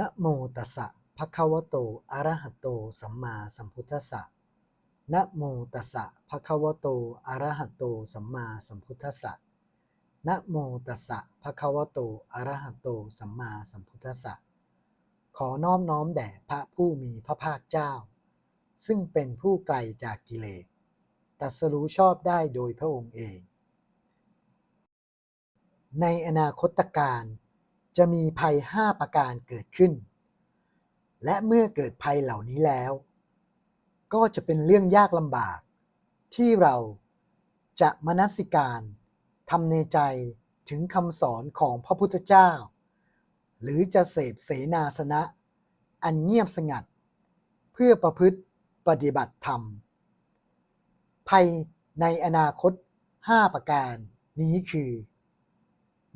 นะโมตัสสะภะคะวะโต อะระหะโต สัมมาสัมพุทธัสสะนะโมตัสสะภะคะวะโต อะระหะโต สัมมาสัมพุทธัสสะนะโมตัสสะภะคะวะโต อะระหะโต สัมมาสัมพุทธัสสะ ขอน้อมน้อมแด่พระผู้มีพระภาคเจ้า ซึ่งเป็นผู้ไกลจากกิเลส ตัสรู้ชอบได้โดยพระองค์เอง ในอนาคตการ จะมีภัยห้าประการเกิดขึ้น และเมื่อเกิดภัยเหล่านี้แล้ว ก็จะเป็นเรื่องยากลำบาก ที่เราจะมนสิการทำในใจถึงคำสอนของพระพุทธเจ้า หรือจะเสพเสนาสนะ อันเงียบสงัด เพื่อประพฤติปฏิบัติธรรม ภัยในอนาคต 5 ประการนี้คือ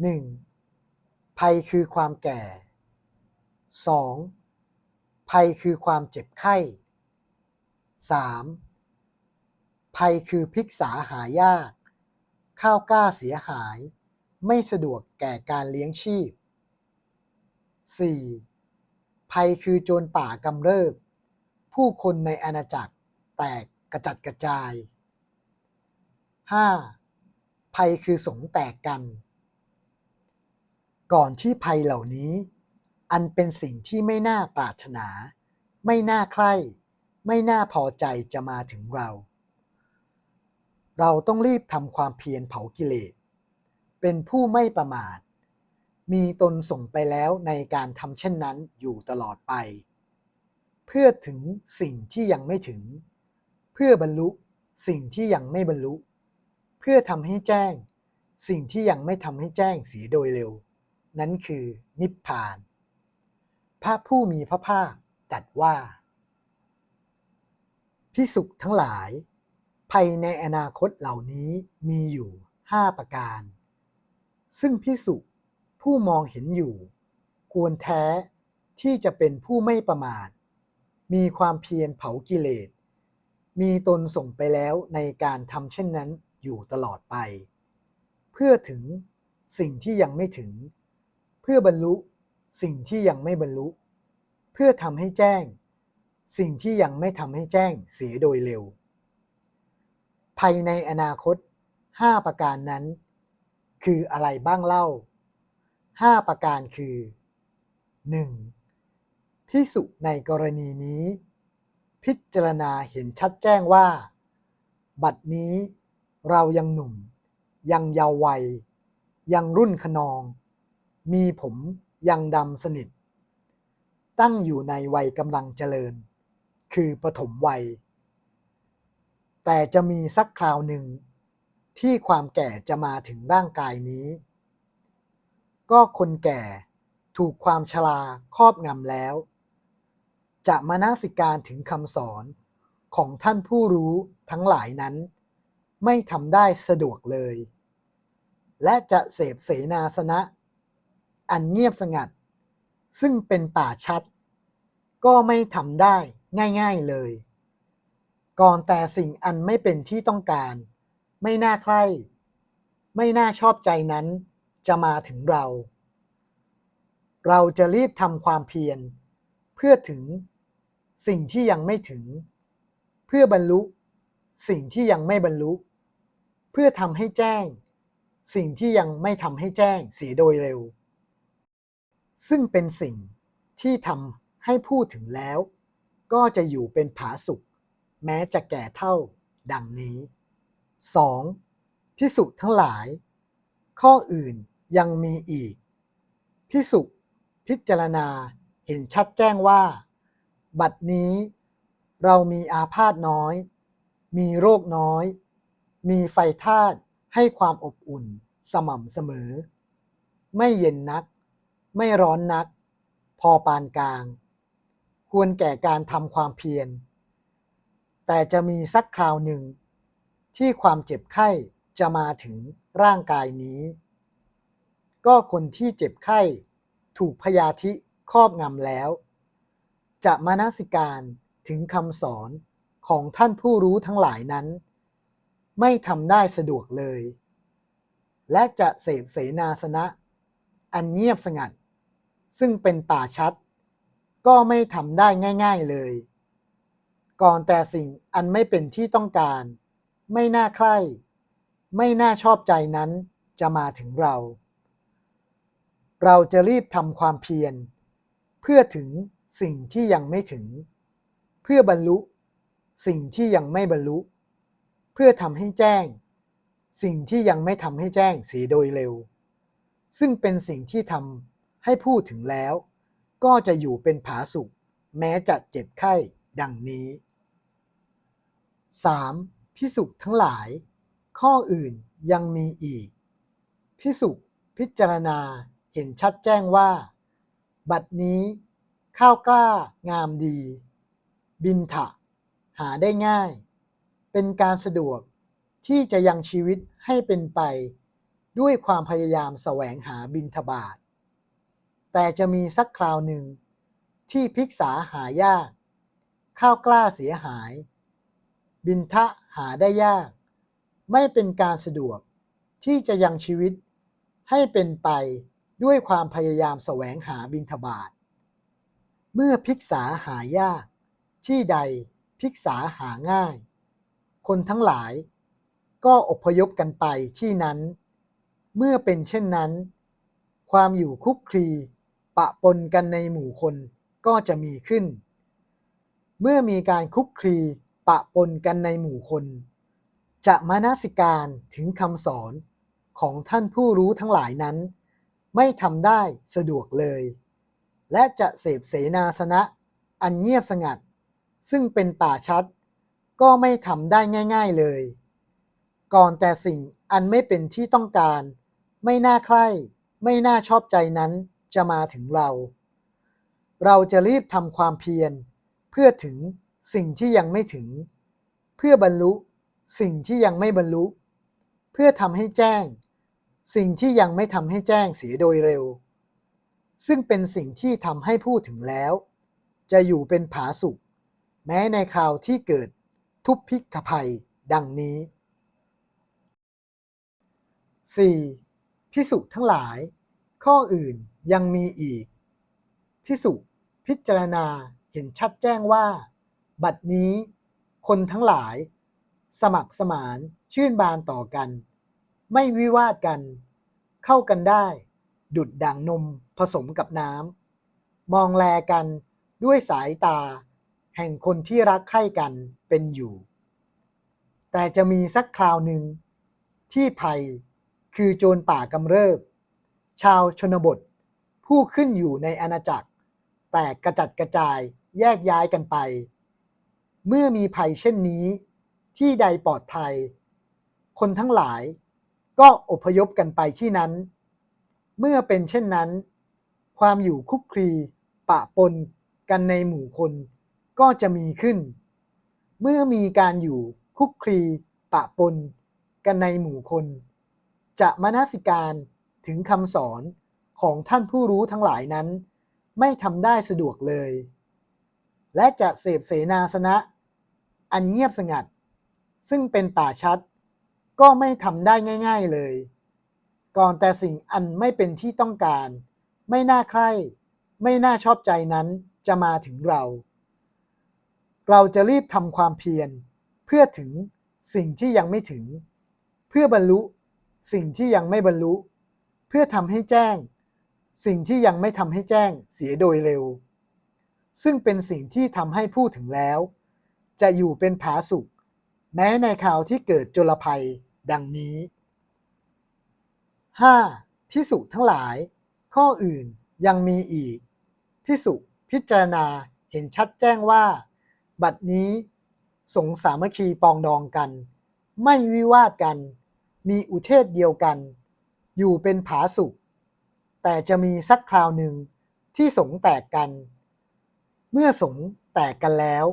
1. ภัยคือความแก่ 2. ภัยคือความเจ็บไข้ 3. ภัยคือพิกษาหายาก ข้าวกล้าเสียหาย ไม่สะดวกแก่การเลี้ยงชีพ 4. ภัยคือโจรป่ากำเริบ ผู้คนในอาณาจักรแตกกระจัดกระจาย 5. ภัยคือสงแตกกัน ก่อนที่ภัยเหล่านี้ อันเป็นสิ่งที่ไม่น่าปรารถนา ไม่น่าใคร่ ไม่น่าพอใจจะมาถึงเรา เราต้องรีบทำความเพียรเผากิเลส เป็นผู้ไม่ประมาท มีตนส่งไปแล้วในการทำเช่นนั้นอยู่ตลอดไป เพื่อถึงสิ่งที่ยังไม่ถึง เพื่อบรรลุสิ่งที่ยังไม่บรรลุ เพื่อทำให้แจ้ง สิ่งที่ยังไม่ทำให้แจ้งเสียโดยเร็ว นั้นคือนิพพาน พระผู้มีพระภาคตรัสว่า พิสุขทั้งหลาย ภัยในอนาคตเหล่านี้มีอยู่5ประการ ซึ่งพิสุผู้มองเห็นอยู่ ควรแท้ที่จะเป็นผู้ไม่ประมาท มีความเพียรเผากิเลส มีตนส่งไปแล้วในการทำเช่นนั้นอยู่ตลอดไป เพื่อถึงสิ่งที่ยังไม่ถึง พื่อบรรลุสิ่งที่ยังไม่บรรลุ เพื่อทำให้แจ้ง สิ่งที่ยังไม่ทำให้แจ้งเสียโดยเร็ว ภายในอนาคต 5 ประการนั้น คืออะไรบ้างเล่า 5 ประการคือ 1. พิสุในกรณีนี้ พิจารณาเห็นชัดแจ้งว่า บัดนี้เรายังหนุ่ม ยังเยาว์วัย ยังรุ่นขนอง มีผมยังดำสนิท ตั้งอยู่ในวัยกำลังเจริญ คือปฐมวัย แต่จะมีสักคราวหนึ่ง ที่ความแก่จะมาถึงร่างกายนี้ ก็คนแก่ถูกความชราครอบงำแล้ว จะมานาสิการถึงคำสอนของท่านผู้รู้ทั้งหลายนั้น ไม่ทำได้สะดวกเลย และจะเสพเสนาสนะ อันเงียบสงัด ซึ่งเป็นป่าชัด ก็ไม่ทำได้ง่ายๆเลย ก่อนแต่สิ่งอันไม่เป็นที่ต้องการ ไม่น่าใคร่ไม่น่าชอบใจนั้นจะมาถึงเรา เราจะรีบทำความเพียร เพื่อถึงสิ่งที่ยังไม่ถึง เพื่อบรรลุสิ่งที่ยังไม่บรรลุ เพื่อทำให้แจ้ง สิ่งที่ยังไม่ทำให้แจ้งเสียโดยเร็ว ซึ่งเป็นสิ่งที่ทำให้พูดถึงแล้ว ก็จะอยู่เป็นผาสุขแม้จะแก่เท่าดังนี้ 2. พิสุทั้งหลาย ข้ออื่นยังมีอีก พิสุพิจารณาเห็นชัดแจ้งว่า บัดนี้เรามีอาพาธน้อย มีโรคน้อย มีไฟธาตุให้ความอบอุ่นสม่ำเสมอ ไม่เย็นนัก ไม่ร้อนนัก พอปานกลาง ควรแก่การทำความเพียร แต่จะมีสักคราวหนึ่ง ที่ความเจ็บไข้จะมาถึงร่างกายนี้ ก็คนที่เจ็บไข้ถูกพยาธิครอบงำแล้ว จะมานาสิการถึงคำสอนของท่านผู้รู้ทั้งหลายนั้น ไม่ทำได้สะดวกเลย และจะเสพเสนาสนะ อันเงียบสงัด ซึ่งเป็นป่าชัด ก็ไม่ทำได้ง่าย ๆเลย ก่อนแต่สิ่งอันไม่เป็นที่ต้องการ ไม่น่าใคร่ไม่น่าชอบใจนั้นจะมาถึงเรา เราจะรีบทำความเพียร เพื่อถึงสิ่งที่ยังไม่ถึง เพื่อบรรลุ สิ่งที่ยังไม่บรรลุ เพื่อทำให้แจ้ง สิ่งที่ยังไม่ทำให้แจ้งเสียโดยเร็ว ซึ่งเป็นสิ่งที่ทำ ให้พูดถึงแล้ว ก็จะอยู่เป็นผาสุกแม้จะเจ็บไข้ดังนี้ 3. พิสุทั้งหลาย ข้ออื่นยังมีอีก พิสุพิจารณาเห็นชัดแจ้งว่า บัดนี้ข้าวกล้างามดี บินถะ หาได้ง่าย เป็นการสะดวกที่จะยังชีวิตให้เป็นไป ด้วยความพยายามแสวงหาบินทบาท แต่จะมีสักคราวหนึ่ง ที่พิกษาหายาก ข้าวกล้าเสียหาย บินทะหาได้ยาก ไม่เป็นการสะดวกที่จะยังชีวิตให้เป็นไปด้วยความพยายามแสวงหาบินทบาท เมื่อพิกษาหายาก ที่ใดพิกษาหาง่าย คนทั้งหลายก็อพยพกันไปที่นั้น เมื่อเป็นเช่นนั้น ความอยู่คุกคลี ปะปนกันในหมู่คนก็จะมีขึ้น เมื่อมีการคุกคลีปะปนกันในหมู่คน จะมานาสิการถึงคำสอนของท่านผู้รู้ทั้งหลายนั้น ไม่ทำได้สะดวกเลย และจะเสพเสนาสนะอันเงียบสงัด ซึ่งเป็นป่าชัด ก็ไม่ทำได้ง่าย ๆเลย ก่อนแต่สิ่งอันไม่เป็นที่ต้องการ ไม่น่าใคร่ไม่น่าชอบใจนั้น จะมาถึงเรา เราจะรีบทำความเพียร เพื่อถึงสิ่งที่ยังไม่ถึง เพื่อบรรลุสิ่งที่ยังไม่บรรลุ เพื่อทำให้แจ้ง สิ่งที่ยังไม่ทำให้แจ้งเสียโดยเร็ว ซึ่งเป็นสิ่งที่ทำให้พูดถึงแล้ว จะอยู่เป็นผาสุกแม้ในคราวที่เกิดทุพพิกภัยดังนี้ 4. พิสุทั้งหลาย ข้ออื่นยังมีอีก พิสุพิจารณาเห็นชัดแจ้งว่า บัดนี้คนทั้งหลาย สมัครสมานชื่นบานต่อกัน ไม่วิวาทกัน เข้ากันได้ ดุดด่างนมผสมกับน้ำมองแลกันด้วยสายตา แห่งคนที่รักใคร่กันเป็นอยู่ แต่จะมีสักคราวหนึ่งที่ภัยคือโจรป่ากำเริบ ชาวชนบท ผู้ขึ้นอยู่ในอาณาจักร แต่กระจัดกระจายแยกย้ายกันไป เมื่อมีภัยเช่นนี้ ที่ใดปลอดภัย คนทั้งหลายก็อพยพกันไปที่นั้น เมื่อเป็นเช่นนั้น ความอยู่คุกคลีปะปนกันในหมู่คนก็จะมีขึ้น เมื่อมีการอยู่คุกคลีปะปนกันในหมู่คน จะมนสิการ ถึงคำสอนของท่านผู้รู้ทั้งหลายนั้น ไม่ทำได้สะดวกเลย และจะเสพเสนาสนะ อันเงียบสงัด ซึ่งเป็นป่าชัด ก็ไม่ทำได้ง่าย ๆเลย ก่อนแต่สิ่งอันไม่เป็นที่ต้องการ ไม่น่าใคร่ไม่น่าชอบใจนั้นจะมาถึงเรา เราจะรีบทำความเพียรเพื่อถึงสิ่งที่ยังไม่ถึง เพื่อบรรลุสิ่งที่ยังไม่บรรลุ เพื่อทำให้แจ้ง สิ่งที่ยังไม่ทำให้แจ้งเสียโดยเร็ว ซึ่งเป็นสิ่งที่ทำให้พูดถึงแล้ว จะอยู่เป็นผาสุกแม้ในข่าวที่เกิดจลภัยดังนี้ 5. พิสุทั้งหลาย ข้ออื่นยังมีอีก พิสุพิจารณาเห็นชัดแจ้งว่า บัดนี้สงสามัคคีปองดองกัน ไม่วิวาทกัน มีอุเทศเดียวกัน อยู่เป็นผาสุกแต่จะมีสักคราวหนึ่งที่สงแตกกัน เมื่อสงแตกกันแล้ว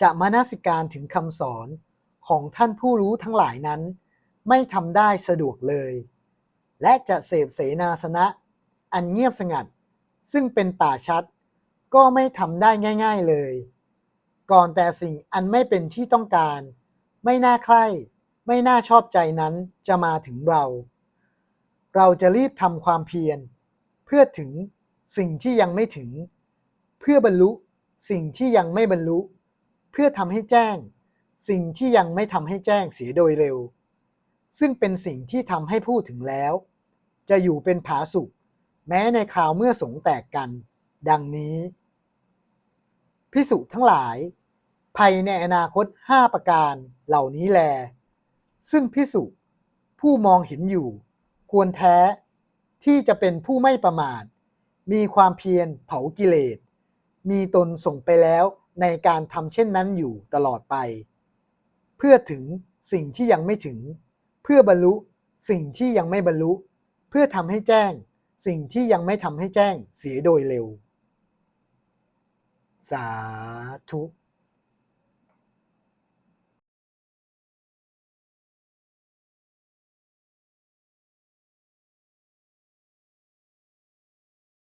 จะมานาสิการถึงคำสอนของท่านผู้รู้ทั้งหลายนั้น ไม่ทำได้สะดวกเลย และจะเสพเสนาสนะ อันเงียบสงัด ซึ่งเป็นป่าชัด ก็ไม่ทำได้ง่าย ๆเลย ก่อนแต่สิ่งอันไม่เป็นที่ต้องการ ไม่น่าใคร่ไม่น่าชอบใจนั้นจะมาถึงเรา เราจะรีบทำความเพียร เพื่อถึงสิ่งที่ยังไม่ถึง เพื่อบรรลุสิ่งที่ยังไม่บรรลุ เพื่อทำให้แจ้ง สิ่งที่ยังไม่ทำให้แจ้งเสียโดยเร็ว ซึ่งเป็นสิ่งที่ทำให้พูดถึงแล้ว จะอยู่เป็นผาสุกแม้ในคราวเมื่อสงแตกกัน ดังนี้ พิสุทั้งหลาย ภัยในอนาคตห้าประการเหล่านี้แล ซึ่งพิสุผู้มองเห็นอยู่ ควรแท้ที่จะเป็นผู้ไม่ประมาท มีความเพียรเผากิเลส มีตนส่งไปแล้วในการทำเช่นนั้นอยู่ตลอดไป เพื่อถึงสิ่งที่ยังไม่ถึง เพื่อบรรลุสิ่งที่ยังไม่บรรลุ เพื่อทำให้แจ้ง สิ่งที่ยังไม่ทำให้แจ้งเสียโดยเร็ว สาธุ